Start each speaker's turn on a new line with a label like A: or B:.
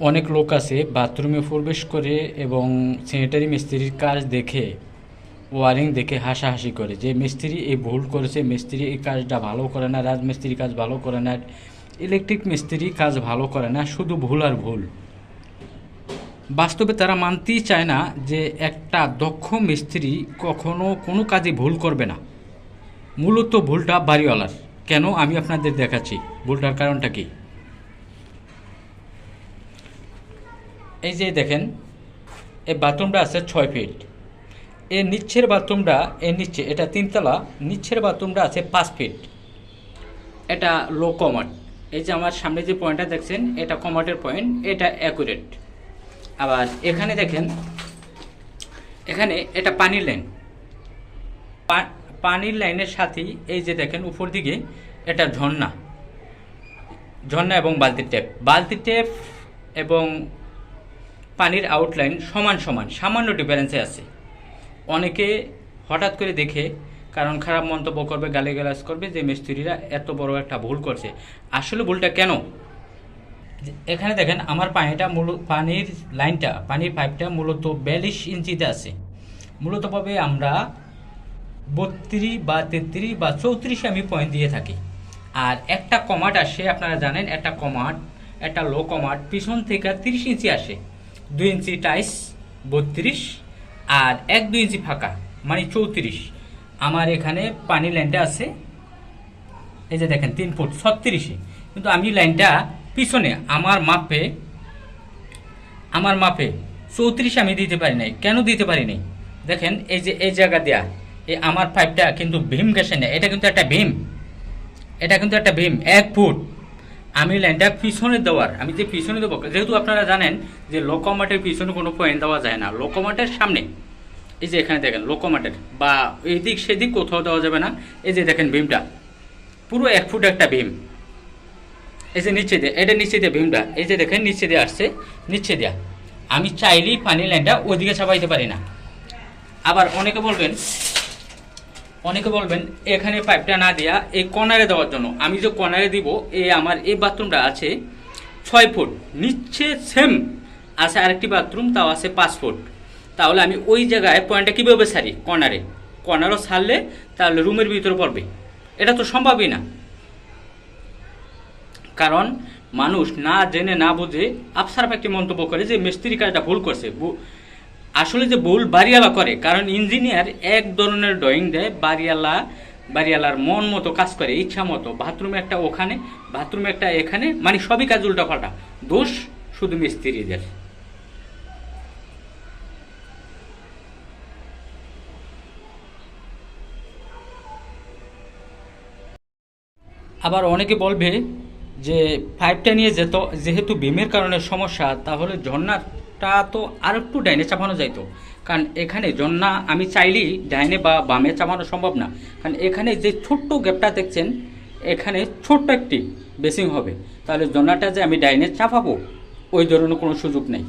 A: অনেক লোক আছে, বাথরুমে প্রবেশ করে এবং স্যানিটারি মিস্ত্রির কাজ দেখে ওয়ারিং দেখে হাসাহাসি করে। যে মিস্ত্রি এই ভুল করেছে, মিস্ত্রি এই কাজটা ভালো করে না রাজমিস্ত্রি কাজ ভালো করে না ইলেকট্রিক মিস্ত্রি কাজ ভালো করে না, শুধু ভুল আর ভুল। বাস্তবে তারা মানতেই চায় না যে একটা দক্ষ মিস্ত্রি কখনো কোনো কাজে ভুল করবে না। মূলত ভুলটা বাড়িওয়ালার। কেন? আমি আপনাদের দেখাচ্ছি। ভুলটার কারণটা কি? এই যে দেখেন, এই বাথরুমটা আছে ছয় ফিট। এর নিচের বাথরুমটা, এর নিচে, এটা তিনতলা, নিচের বাথরুমটা আছে পাঁচ ফিট। এটা লো কমাট এই যে আমার সামনে যে পয়েন্টটা দেখছেন, এটা কমাটের পয়েন্ট এটা অ্যাকুরেট আবার এখানে দেখেন, এখানে এটা পানির লাইন পানির লাইনের সাথেই এই যে দেখেন, উপর দিকে এটা ঝর্ণা। ঝর্ণা এবং বালতির ট্যাপ বালতির ট্যাপ এবং পানির আউটলাইন সমান সমান সামান্য ডিফারেন্সে আছে। অনেকে হঠাৎ করে দেখে কারণ খারাপ মন্তব্য করবে, গালিগালাজ করবে যে মিস্ত্রিরা এত বড় একটা ভুল করছে। আসলে ভুলটা কেন? এখানে দেখেন, আমার পানিটা মূল, পানির লাইনটা পানির পাইপটা মূলত বিয়াল্লিশ ইঞ্চিতে আছে। মূলতভাবে আমরা বত্রিশ বা তেত্রিশ বা চৌত্রিশে আমি পয়েন্ট দিয়ে থাকি। আর একটা কমাট আসে আপনারা জানেন, একটা কমাট, একটা লো কমাট, পিছন থেকে তিরিশ ইঞ্চি আসে। দুই ইঞ্চি টাইস, বত্রিশ, আর এক দুই ইঞ্চি ফাঁকা মানে চৌত্রিশ। আমার এখানে পানি লাইনটা আছে, এই যে দেখেন, তিন ফুট, ছত্রিশে। কিন্তু আমি লাইনটা পিছনে, আমার মাপে আমার মাপে চৌত্রিশ আমি দিতে পারি নাই। কেন দিতে পারি নাই? দেখেন, এই যে, এই জায়গা দেয়া, এই আমার পাইপটা কিন্তু ভীম গেছে না এটা কিন্তু একটা ভীম। এটা কিন্তু একটা ভীম, এক ফুট। আমি লাইনটা পিছনে দেওয়ার, আমি যে পিছনে দেবো, যেহেতু আপনারা জানেন যে লোকোমাটের পিছনে কোনো পয়েন্ট দেওয়া যায় না। লোকোমাটের সামনে, এই যে এখানে দেখেন লোকোমাটের বা এদিক সেদিক কোথাও দেওয়া যাবে না। এই যে দেখেন ভীমটা, পুরো এক ফুট একটা ভীম। এই যে নিচে দিয়ে, এটা নিচে দিয়ে ভীমটা, এই যে দেখেন নিচে দিয়ে আসছে, নিচে দেয়া। আমি চাইলেই পানি লাইনটা ওইদিকে চাপাইতে পারি না। আবার অনেকে বলবেন অনেকে বলবেন, এখানে পাইপটা না দেয়া এই কর্নারে দেওয়ার জন্য। আমি যে কর্নারে দিব এই আমার এই বাথরুমটা আছে ছয় ফুট। নিচ্ছে সেম আছে আরেকটি বাথরুম তাও আছে পাঁচ ফুট। তাহলে আমি ওই জায়গায় পয়েন্টটা কীভাবে সারি? কর্নারে কর্নারও সারলে তাহলে রুমের ভিতরে পড়বে। এটা তো সম্ভবই না। কারণ মানুষ না জেনে না বুঝে আফসারাফ একটি মন্তব্য করে যে মিস্ত্রি কাজটা ভুল করছে। আসলে যে ভুল বাড়িওয়ালা করে, কারণ ইঞ্জিনিয়ার এক ধরনের ড্রয়িং দেয়, বাড়িওয়ালা, বাড়িওয়ালার মন মতো কাজ করে, ইচ্ছা মতো। বাথরুমে একটা ওখানে, বাথরুমে একটা এখানে মানে সবই কাজ উল্টাপাল্টা দোষ শুধু মিস্ত্রিদের। আবার অনেকে বলবে যে পাইপটা নিয়ে যেত, যেহেতু বিমের কারণে সমস্যা, তাহলে ঝর্ণাটা তো আর একটু ডাইনে চাপানো যাইতো। কারণ এখানে জন্না, আমি চাইলেই ডাইনে বা বামে চাপানো সম্ভব না। কারণ এখানে যে ছোট্ট গ্যাপটা দেখছেন, এখানে ছোট্ট একটি বেসিং হবে। তাহলে জন্নাটা যে আমি ডাইনে চাপাবো, ওই ধরনের কোনো সুযোগ নেই।